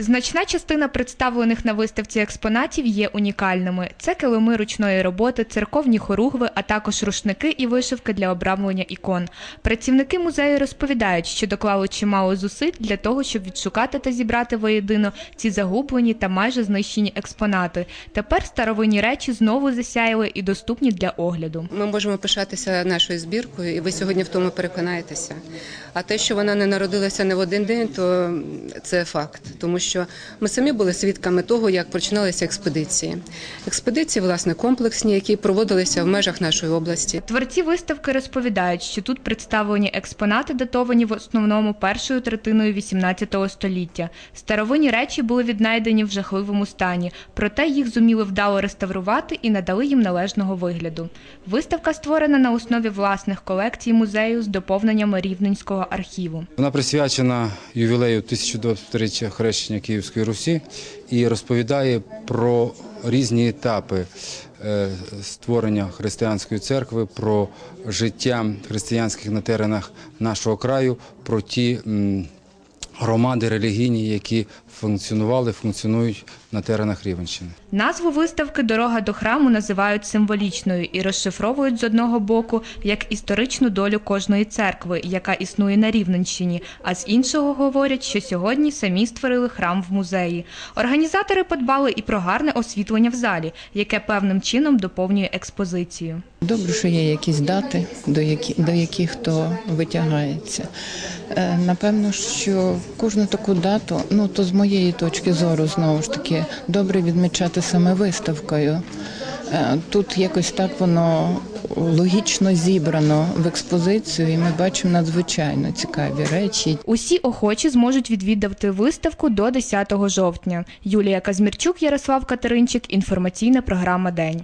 Значна частина представлених на виставці експонатів є унікальними. Це килими ручної роботи, церковні хоругви, а також рушники і вишивки для обрамлення ікон. Працівники музею розповідають, що доклали чимало зусиль для того, щоб відшукати та зібрати воєдино ці загублені та майже знищені експонати. Тепер старовинні речі знову засяяли і доступні для огляду. Ми можемо пишатися нашою збіркою, і ви сьогодні в тому переконаєтеся. А те, що вона не народилася не в один день, то це факт, тому що ми самі були свідками того, як починалися експедиції. Експедиції, власне, комплексні, які проводилися в межах нашої області. Творці виставки розповідають, що тут представлені експонати, датовані в основному першою третиною XVIII століття. Старовинні речі були віднайдені в жахливому стані, проте їх зуміли вдало реставрувати і надали їм належного вигляду. Виставка створена на основі власних колекцій музею з доповненнями Рівненського архіву. Вона присвячена ювілею 1023 хрещення Київської Русі і розповідає про різні етапи е, створення християнської церкви, про життя християнських на теренах нашого краю, про ті громади релігійні, які функціонували, функціонують на теренах Рівенщини. Назву виставки Дорога до храму називають символічною і розшифровують з одного боку як історичну долю кожної церкви, яка існує на Рівненщині, а з іншого говорять, що сьогодні самі створили храм в музеї. Організатори подбали і про гарне освітлення в залі, яке певним чином доповнює експозицію. Добре, що є якісь дати, до, які, до яких то витягається. Е, Напевно, що кожну таку дату, ну то з моєї точки зору, знову ж таки, добре відмічати саме виставкою. Е, Тут якось так воно логічно зібрано в експозицію, і ми бачимо надзвичайно цікаві речі. Усі охочі зможуть відвідати виставку до 10 жовтня. Юлія Казмірчук, Ярослав Катеринчик. Інформаційна програма День.